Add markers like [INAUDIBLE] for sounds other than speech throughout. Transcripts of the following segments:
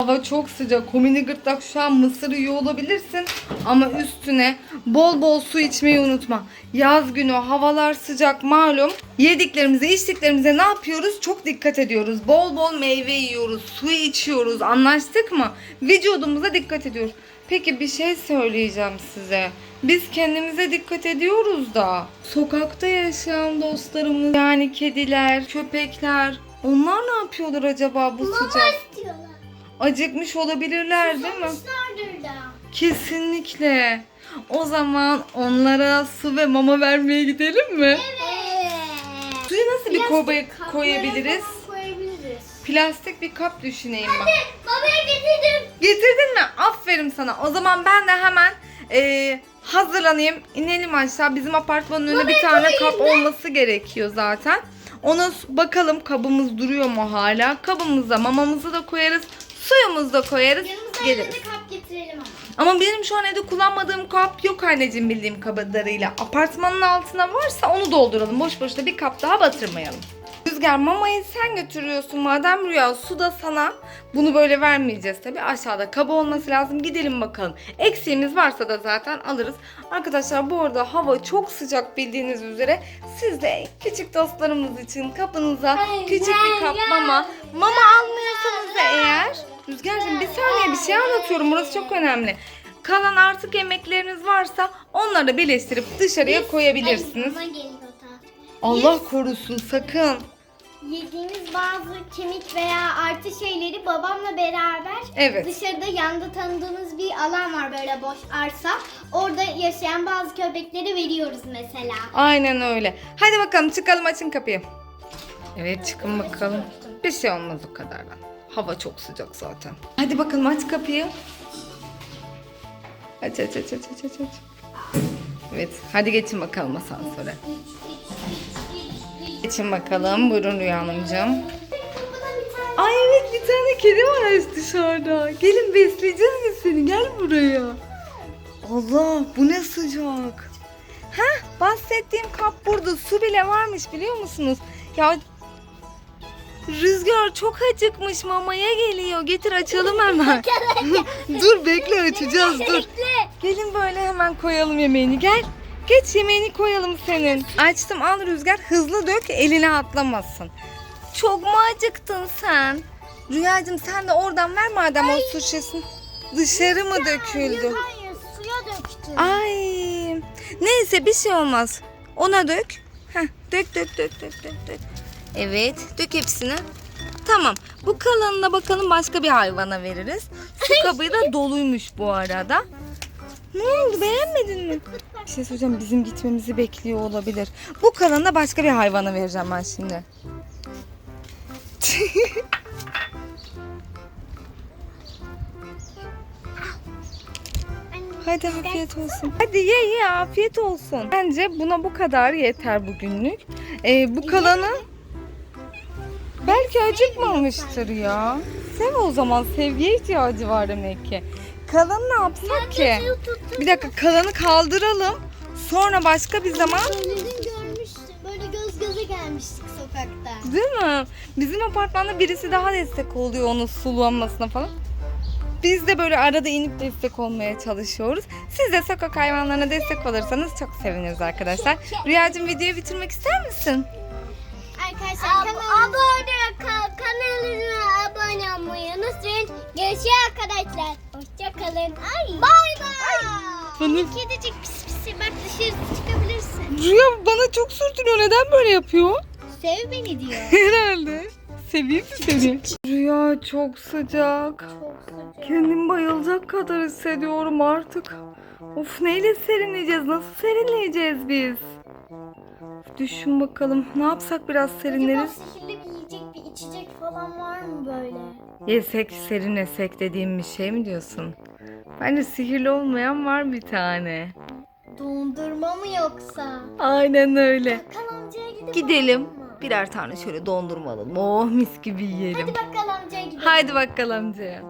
Hava çok sıcak. Komini gırtlak şu an mısır yiyor olabilirsin. Ama üstüne bol bol su içmeyi unutma. Yaz günü havalar sıcak malum. Yediklerimize içtiklerimize ne yapıyoruz? Çok dikkat ediyoruz. Bol bol meyve yiyoruz. Su içiyoruz. Anlaştık mı? Vücudumuza dikkat ediyoruz. Peki bir şey söyleyeceğim size. Biz kendimize dikkat ediyoruz da sokakta yaşayan dostlarımız yani kediler, köpekler onlar ne yapıyorlar acaba bu sıcak? Acıkmış olabilirler değil mi? Susamışlardır da. Kesinlikle. O zaman onlara su ve mama vermeye gidelim mi? Evet. Suyu nasıl bir kovaya Kaplara koyabiliriz? falan koyabiliriz. Plastik bir kap düşüneyim ben. Babaya getirdim. Getirdin mi? Aferin sana. O zaman ben de hemen eee, hazırlanayım. İnelim aşağı. Bizim apartmanın önünde bir tane kap olması gerekiyor zaten. Ona s- bakalım kabımız duruyor mu hala. Kabımıza mamamızı da koyarız. Suyumuzu da koyarız. Yanımıza Geliriz. de kap getirelim ama. Ama benim şu an evde kullanmadığım kap yok anneciğim bildiğim kadarıyla. Apartmanın altına varsa onu dolduralım. Boş boşuna bir kap daha batırmayalım. Rüzgar mamayı sen götürüyorsun madem Rüya su da sana. Bunu böyle vermeyeceğiz tabi aşağıda kaba olması lazım gidelim bakalım. Eksiğimiz varsa da zaten alırız. Arkadaşlar bu arada hava çok sıcak bildiğiniz üzere. Siz de küçük dostlarımız için kapınıza küçük bir kap mama. Mama almıyorsanız da eğer. Rüzgar'cığım bir saniye bir şey anlatıyorum burası çok önemli. Kalan artık yemekleriniz varsa onları birleştirip dışarıya koyabilirsiniz. Ay, bana geliyor. Allah korusun sakın. Yediğimiz bazı kemik veya artı şeyleri babamla beraber Evet. dışarıda yanda tanıdığımız bir alan var böyle boş arsa. Orada yaşayan bazı köpekleri veriyoruz mesela. Aynen öyle. Hadi bakalım çıkalım açın kapıyı. Evet çıkın bakalım. Bir şey olmaz o kadardan. Hava çok sıcak zaten. Hadi bakalım aç kapıyı. Aç aç aç aç aç aç. Evet hadi geçin bakalım asansöre. Geçin bakalım. Buyurun Rüya Hanımcığım. Ay evet bir tane kedi var dışarıda. Gelin besleyeceğiz biz seni. Gel buraya. Allah bu ne sıcak. Heh bahsettiğim kap burada. Su bile varmış biliyor musunuz? Ya Rüzgar çok acıkmış mamaya geliyor. Getir açalım hemen. [LAUGHS] [LAUGHS] dur bekle açacağız dur. Gelin böyle hemen koyalım yemeğini. Gel. Geç yemeğini koyalım senin. Açtım al Rüzgar. Hızlı dök eline atlamasın. Çok mu acıktın sen? Rüyacığım sen de oradan ver madem o su şişesini. Dışarı mı döküldü? Hayır suya döktüm. Ay. Neyse bir şey olmaz. Ona dök. Heh, dök dök dök dök dök dök. Evet dök hepsini. Tamam. Bu kalanına bakalım başka bir hayvana veririz. Su [LAUGHS] kabı da doluymuş bu arada. Ne oldu beğenmedin mi? Bir şey söyleyeceğim bizim gitmemizi bekliyor olabilir. Bu kalanı da başka bir hayvana vereceğim ben şimdi. [LAUGHS] Hadi afiyet olsun. Hadi ye ye afiyet olsun. Bence buna bu kadar yeter bugünlük. Ee, bu kalanı belki acıkmamıştır ya. Sev o zaman sevgiye ihtiyacı var demek ki. Kalanı ne yapsak ki? Bir dakika kalanı kaldıralım. Sonra başka bir zaman. Böyle göz göze gelmiştik sokakta. Değil mi? Bizim apartmanda birisi daha destek oluyor onun sulanmasına falan. Biz de böyle arada inip destek olmaya çalışıyoruz. Siz de sokak hayvanlarına destek olursanız çok seviniriz arkadaşlar. Rüyacığım videoyu bitirmek ister misin? Arkadaşlar kanalımıza abone kanalına abone olmayı unutmayın. Görüşürüz arkadaşlar. Hoşçakalın. Bay bay. Kedicik pis pis bak dışarı çıkabilirsin. Rüya bana çok sürtünüyor. Neden böyle yapıyor? Sev beni diyor. [LAUGHS] Herhalde. Seveyim mi seni? Rüya çok sıcak. Kendimi bayılacak kadar hissediyorum artık. Of neyle serinleyeceğiz? Nasıl serinleyeceğiz biz? Düşün bakalım. Ne yapsak biraz Acaba serinleriz? sihirli bir yiyecek bir içecek falan var mı böyle? Yesek serinlesek dediğim bir şey mi diyorsun? Bence sihirli olmayan var bir tane. Dondurma mı yoksa? Aynen öyle. Bakkal amcaya gidelim. Gidelim. mı? Birer tane şöyle dondurma alalım. Oh mis gibi yiyelim. Hadi bakkal amcaya gidelim. Haydi bakkal amcaya.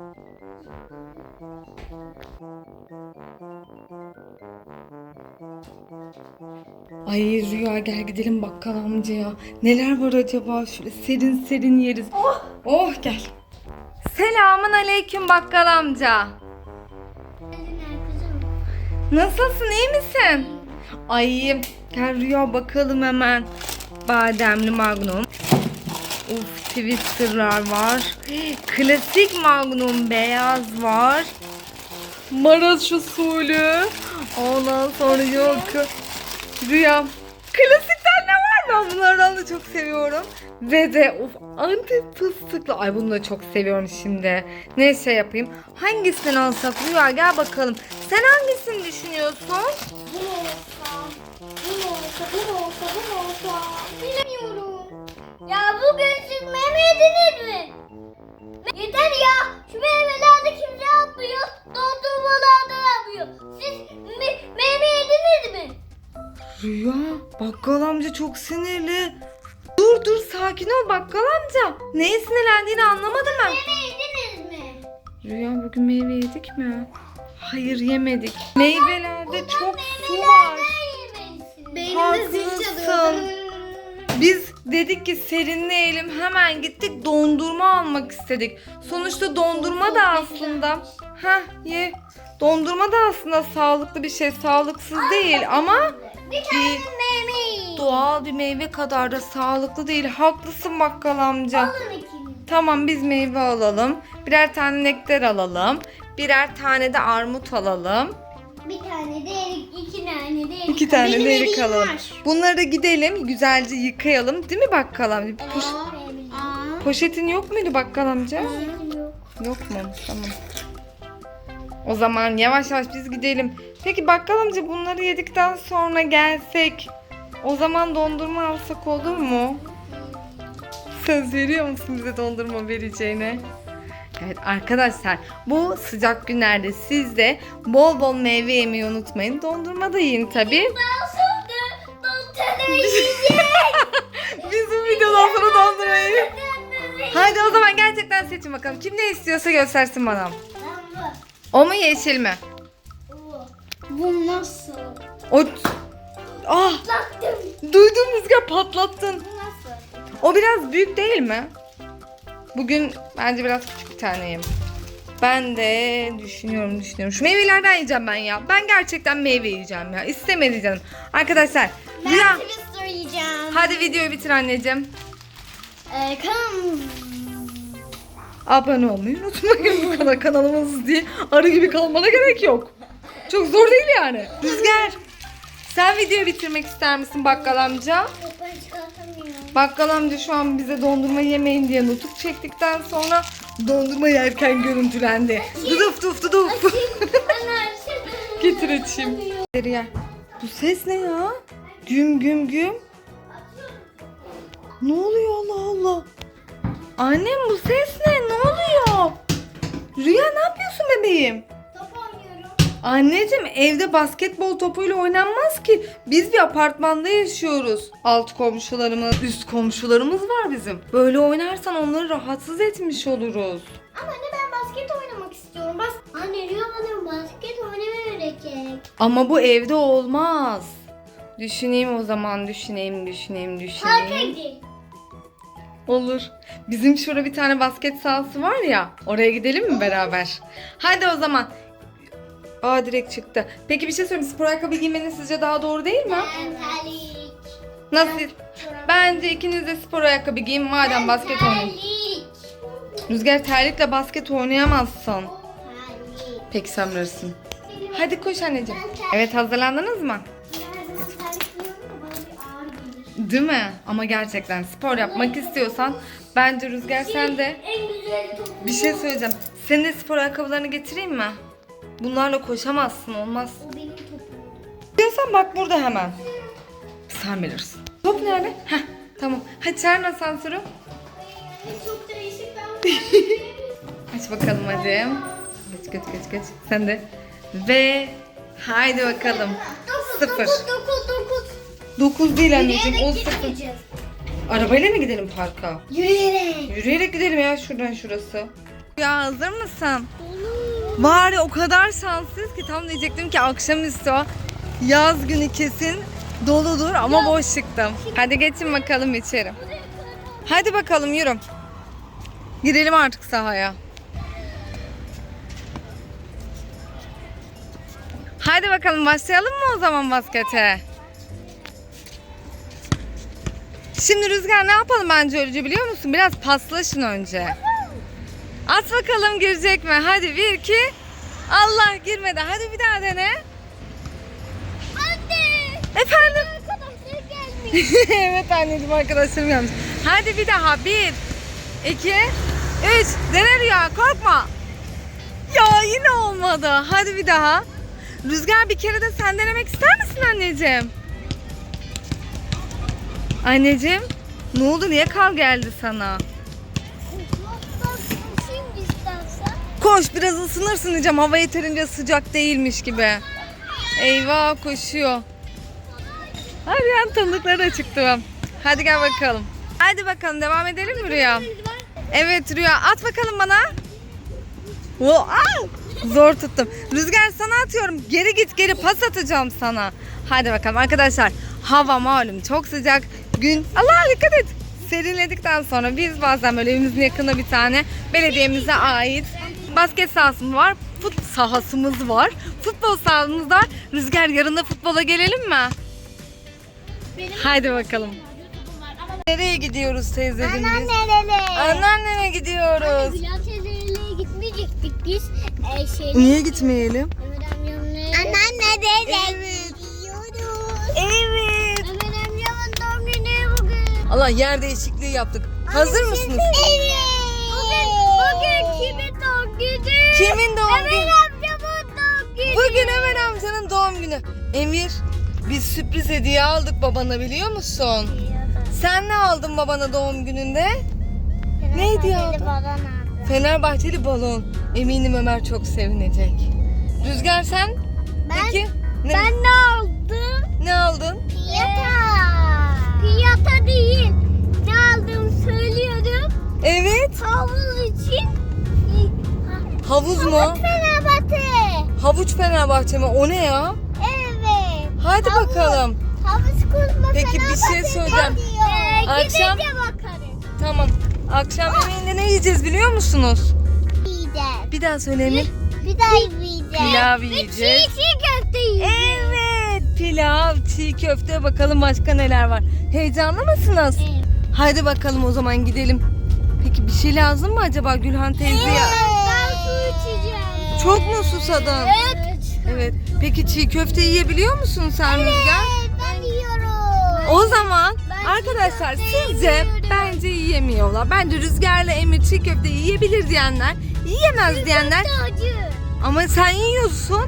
Ay Rüya gel gidelim bakkal amcaya. Neler var acaba? Şöyle serin serin yeriz. Oh, gel. Selamun aleyküm bakkal amca. Nasılsın iyi misin? Ay gel Rüya bakalım hemen. Bademli magnum. Uf twisterlar var. Klasik magnum beyaz var. Maraş usulü. Ondan sonra yok. Rüya. Klasikten ne var ben bunlardan da çok seviyorum. Ve de of antep fıstıklı. Ay bunu da çok seviyorum şimdi. Neyse yapayım. Hangisinden alsak Rüya gel bakalım. Sen hangisini düşünüyorsun? Bu olsa, bu olsa, bu olsa, bu olsa. Bilemiyorum. Ya bugün siz meyve yediniz mi? Yeter ya. Şu meyvelerde kimse yapmıyor. Dondurmalarda Rüya bakkal amca çok sinirli. Dur dur sakin ol bakkal amca. Neye sinirlendiğini anlamadım ben. Meyve yediniz mi? Rüya bugün meyve yedik mi? Hayır yemedik. Meyvelerde çok su var. Beynimde zil Haklısın. Biz dedik ki serinleyelim hemen gittik dondurma almak istedik. Sonuçta dondurma da aslında ha ye. Dondurma da aslında sağlıklı bir şey, sağlıksız değil ama Bir tane meyve. doğal bir meyve kadar da sağlıklı değil. Haklısın bakkal amca. Alın. Tamam biz meyve alalım. Birer tane nektar alalım. Birer tane de armut alalım. Bir tane de erik, iki tane de erik. İki tane Benim de erik alalım. var. Bunları da gidelim güzelce yıkayalım. Değil mi bakkal amca? Poş- Aa, poşetin yok muydu bakkal amca? yok. Yok mu? Tamam. O zaman yavaş yavaş biz gidelim. Peki bakkal amca bunları yedikten sonra gelsek o zaman dondurma alsak olur mu? Söz veriyor musun bize dondurma vereceğine? Evet arkadaşlar bu sıcak günlerde siz de bol bol meyve yemeyi unutmayın. Dondurma da yiyin tabi. Nasıldı? Dondurma yiyeceğim. [LAUGHS] Biz bu videodan sonra dondurma yiyin. Hadi o zaman gerçekten seçin bakalım. Kim ne istiyorsa göstersin bana. O mu yeşil mi? Bu nasıl? O... Ah Taktım. duydum rüzgar patlattın. Bu nasıl? O biraz büyük değil mi? Bugün bence biraz küçük bir taneyim. Ben de düşünüyorum düşünüyorum. Şu meyvelerden yiyeceğim ben ya. Ben gerçekten meyve yiyeceğim ya. İstemedi canım. Arkadaşlar Ben Rüya Twister yiyeceğim. hadi videoyu bitir anneciğim. Ee, kanalım. Abone olmayı unutmayın bu kadar kanalımız diye. Arı gibi kalmana gerek yok. Çok zor değil yani. Rüzgar sen videoyu bitirmek ister misin bakkal amca? Bakkal amca şu an bize dondurma yemeyin diye nutuk çektikten sonra dondurma yerken görüntülendi. Duduf duf duduf. [LAUGHS] Getir açayım. Ya. Bu ses ne ya? Güm güm güm. Ne oluyor Allah Allah? Annem bu ses ne? Rüya ne yapıyorsun bebeğim? Top oynuyorum. Anneciğim evde basketbol topuyla oynanmaz ki. Biz bir apartmanda yaşıyoruz. Alt komşularımız, üst komşularımız var bizim. Böyle oynarsan onları rahatsız etmiş oluruz. Ama anne ben basket oynamak istiyorum. Bas anne Rüya bana basket oynamayı öğretecek. Ama bu evde olmaz. Düşüneyim o zaman, düşüneyim, düşüneyim, Parka düşüneyim. Olur. Bizim şurada bir tane basket sahası var ya. Oraya gidelim mi beraber? Hadi o zaman. Aa direkt çıktı. Peki bir şey söyleyeyim. Spor ayakkabı giymeniz sizce daha doğru değil mi? Terlik. Nasıl? Bence ikiniz de spor ayakkabı giyin madem basket oynayın. Rüzgar terlikle basket oynayamazsın. Peki sen bilirsin. Hadi koş anneciğim. Evet hazırlandınız mı? Ben Değil mi? Ama gerçekten spor yapmak istiyorsan bence Rüzgar sen de En güzel topu. bir şey söyleyeceğim. Senin de spor ayakkabılarını getireyim mi? Bunlarla koşamazsın olmaz. O benim topum. Diyorsan bak burada hemen. Sen bilirsin. Top nerede? Heh tamam. Hadi çağırın asansörü. Çok değişik ben [LAUGHS] Aç bakalım hadi. Geç geç geç geç. Sen de. Ve haydi bakalım. Sıfır. 9 9 9. 9 değil anneciğim. Yürüyerek 10 gitmeyeceğiz. Arabayla mı gidelim parka? Yürüyerek. Yürüyerek gidelim ya şuradan şurası. Ya hazır mısın? Var o kadar şanslıyız ki tam diyecektim ki akşamüstü yaz günü kesin doludur ama boş çıktım. Hadi geçin bakalım içeri. Hadi bakalım yürü. Girelim artık sahaya. Hadi bakalım başlayalım mı o zaman baskete? Şimdi Rüzgar ne yapalım bence Ölücü biliyor musun? Biraz paslaşın önce. At bakalım girecek mi? Hadi bir iki. Allah girmedi. Hadi bir daha dene. Anne. Efendim? Arkadaşlar gelmiş. [LAUGHS] evet anneciğim arkadaşlarım gelmiş. Hadi bir daha. Bir, iki, üç. Dene Rüya korkma. Ya yine olmadı. Hadi bir daha. Rüzgar bir kere de sen denemek ister misin anneciğim? Anneciğim ne oldu niye kal geldi sana? Koş biraz ısınırsın diyeceğim. Hava yeterince sıcak değilmiş gibi. Eyvah koşuyor. Hadi yan tanıdıkları da çıktı. Hadi gel bakalım. Hadi bakalım devam edelim mi Rüya? Evet Rüya at bakalım bana. Aa! Zor tuttum. Rüzgar sana atıyorum. Geri git geri pas atacağım sana. Hadi bakalım arkadaşlar. Hava malum çok sıcak. Gün Allah dikkat et. Serinledikten sonra biz bazen böyle evimizin yakında bir tane belediyemize ait basket sahası var. Fut sahasımız var. Futbol sahamız var. Rüzgar yarın da futbola gelelim mi? Haydi bakalım. Nereye gidiyoruz teyzeciğim biz? nereli? Anneannene gidiyoruz. Bilal teyzeyle gitmeyecektik biz. Ee, şey, Niye gitmeyelim? Ömer amcamla. Anneanne Evet. Allah yer değişikliği yaptık. Hazır mısınız? Evet. Bugün, bugün kimin doğum günü? Kimin doğum Ömer günü? amcamın doğum günü. Bugün Ömer amcanın doğum günü. Emir, biz sürpriz hediye aldık babana biliyor musun? Sen ne aldın babana doğum gününde? Ne hediye aldın? Fenerbahçeli balon. Eminim Ömer çok sevinecek. Rüzgar sen? Ben- Peki? Havuz mu? Fenerbahçe. Havuç Fenerbahçe mi? O ne ya? Evet. Hadi Havuz. bakalım. Havuz kurma Peki, bir şey söyleyeceğim. Ee, Akşam- bakarız. Tamam. Akşam yemeğinde ne yiyeceğiz biliyor musunuz? Yiyeceğiz. Bir daha söyle Emir. Bir daha yiyeceğiz. Pilav yiyeceğiz. çiğ çiğ köfte yiyeceğiz. Evet. Pilav, çiğ köfte bakalım başka neler var. Heyecanlı mısınız? Evet. Haydi bakalım o zaman gidelim. Peki bir şey lazım mı acaba Gülhan teyzeye? Su içeceğim. Çok mu susadın? Evet. Evet. Peki çiğ köfte yiyebiliyor musun sen Rüzgar? Evet ben yiyorum. O zaman Ben arkadaşlar sizce yiyorum. bence yiyemiyorlar. Bence Rüzgar'la Emir çiğ köfte yiyebilir diyenler, yiyemez diyenler. Acı. Ama sen yiyorsun.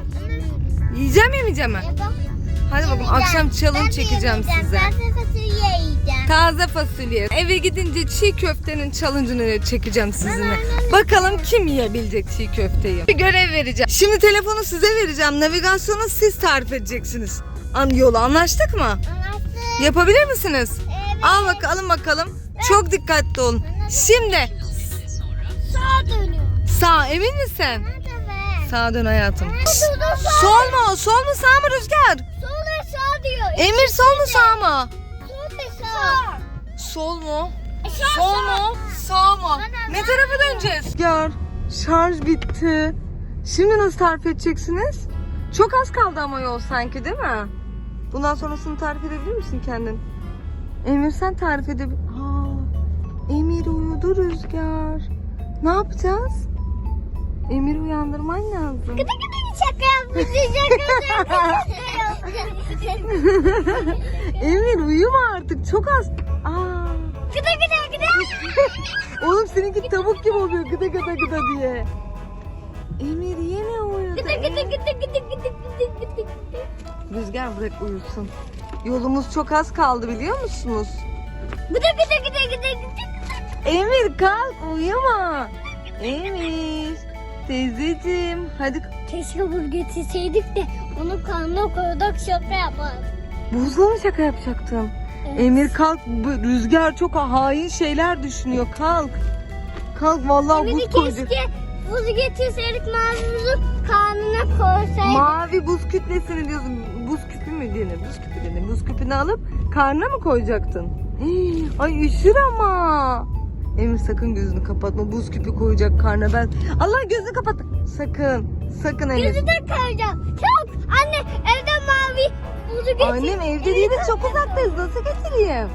Yiyeceğim yemeyeceğim mi? E. Hadi bakalım akşam challenge çekeceğim size. De fasulye yiyeceğim. Taze fasulye. Eve gidince çiğ köftenin challenge'ını çekeceğim sizinle. Bakalım kim yiyebilecek çiğ köfteyi. Bir görev vereceğim. Şimdi telefonu size vereceğim. Navigasyonu siz tarif edeceksiniz. An yolu anlaştık mı? Anlaştık. Yapabilir misiniz? Evet. Al bakalım bakalım. Çok dikkatli olun. Şimdi Sağa dönüyor. sağ emin misin? Be. Sağa dön hayatım. Sol mu? Sol mu sağ mı Rüzgar? Sol ve sağ diyor. Emir sol mu sağ mı? Sol ve sağ. Sol mu? Sağ, Sol mu? Sağ mı? Bana Ne tarafa döneceğiz? Rüzgar şarj bitti. Şimdi nasıl tarif edeceksiniz? Çok az kaldı ama yol sanki değil mi? Bundan sonrasını tarif edebilir misin kendin? Emir sen tarif edebilir... Emir uyudu Rüzgar. Ne yapacağız? Emir uyandırman lazım. Gıdı gıdı şaka yapmışsın şaka. [LAUGHS] Emir uyuma artık çok az. Aa. Gıdı gıdı gıdı. Oğlum seninki tavuk gibi oluyor gıda gıda gıda diye. Emir yine uyudu. Gıdı gıdı gıdı gıdı gıdı gıdı gıdı. Rüzgar bırak uyusun. Yolumuz çok az kaldı biliyor musunuz? Gıdı gıdı gıdı gıdı gıdı. Emir kalk uyuma. Teyzeciğim hadi. Keşke buz getirseydik de onu karnına koyduk şaka yapardık. Buzla mı şaka yapacaktın? Emir kalk bu rüzgar çok hain şeyler düşünüyor kalk. Kalk vallahi buz koydu. keşke buz getirseydik mavi buzu karnına koysaydık. Mavi buz kütlesini diyorsun. Buz küpü mü denir? Buz küpü denir. Buz küpünü alıp karnına mı koyacaktın? Hii, Ay üşür ama. Emir sakın gözünü kapatma. Buz küpü koyacak karnına ben. Allah gözünü kapat. Sakın. Sakın Elif. Yüzü de kıracağım. Çok. Anne evden mavi buzu getir. Annem evde değiliz çok uzaktayız. Nasıl getireyim?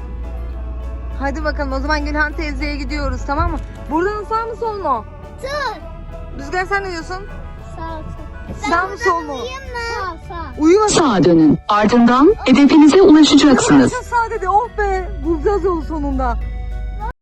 Hadi bakalım o zaman Gülhan teyzeye gidiyoruz tamam mı? Buradan sağ mı sol mu? Sağ. Rüzgar sen ne diyorsun? Sağ sağ. Sağ mı sol mu? Sağ sağ. Uyuma. Sağa dönün. Ardından hedefinize ulaşacaksınız. Sağ dedi. Oh be. Bulacağız yolu sonunda.